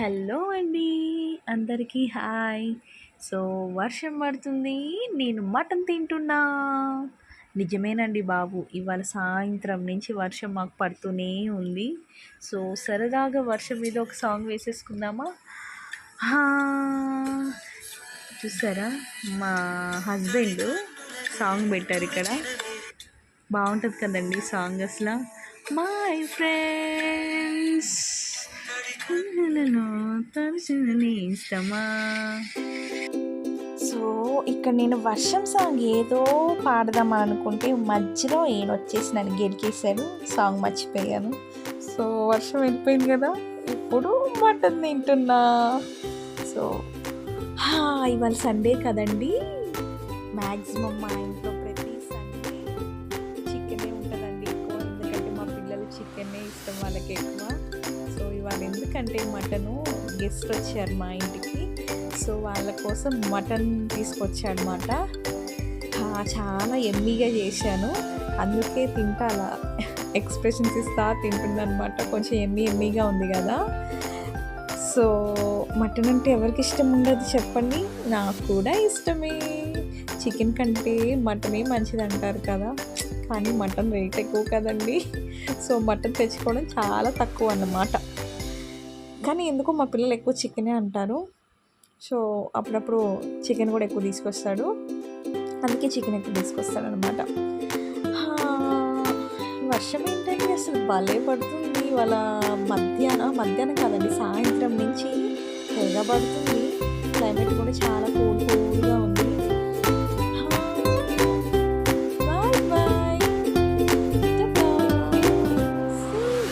Hello అండి. అందరికీ hi. So వర్షం పడుతుంది. నేను మటన్ తింటున్నా. నిజమేనండి బాబు ఇవాళ సాయంత్రం నుంచి వర్షం మాకు పడుతూనే ఉంది. సో సరదాగా వర్షం మీద ఒక సాంగ్ వేసేసుకుందామా? హా, చూసారా? మా హస్బెండ్ సాంగ్ పెట్టారు ఇక్కడ. బాగుంటుంది కదండి సాంగ్ అసలు. మై ఫ్రెండ్స్ తరచుని ఇష్టమా సో ఇక్కడ నేను వర్షం సాంగ్ ఏదో పాడదాం అనుకుంటే మధ్యలో ఈయన వచ్చేసి నన్ను గెలికేశాడు సాంగ్ మర్చిపోయాను. సో వర్షం వెళ్ళిపోయింది కదా ఇప్పుడు మటన్ తింటున్నా. సో ఇవాళ సండే కదండి. మ్యాక్సిమం మా ఇంట్లో ప్రతి సండే చికెనే ఉంటుందండి ఎక్కువ. ఎందుకంటే మా పిల్లలు చికెనే ఇష్టం వాళ్ళకి ఎక్కువ. సో ఇవాళ ఎందుకంటే మటను గెస్ట్ వచ్చారు మా ఇంటికి. సో వాళ్ళ కోసం మటన్ తీసుకొచ్చాడనమాట చాలా ఎమ్మీగా చేశాను. అందుకే తింటా అలా ఎక్స్ప్రెషన్స్ ఇస్తా తింటుందనమాట కొంచెం ఎమ్మి ఎమ్మీగా ఉంది కదా. సో మటన్ అంటే ఎవరికి ఇష్టం ఉండదు చెప్పండి. నాకు కూడా ఇష్టమే. చికెన్ కంటే మటనే మంచిది అంటారు కదా. కానీ మటన్ రేట్ ఎక్కువ కదండి. సో మటన్ తెచ్చుకోవడం చాలా తక్కువ అన్నమాట. కానీ ఎందుకో మా పిల్లలు ఎక్కువ చికెనే అంటారు. సో అప్పుడప్పుడు చికెన్ కూడా ఎక్కువ తీసుకొస్తాడు. అందుకే చికెన్ ఎక్కువ తీసుకొస్తాడు అనమాట వర్షం ఏంటంటే అసలు భలే పడుతుంది. వాళ్ళ మధ్యాహ్నం మధ్యాహ్నం కాదండి సాయంత్రం నుంచి తెగ పడుతుంది క్లైమేట్ కూడా చాలా కూల్ కూల్గా ఉంది.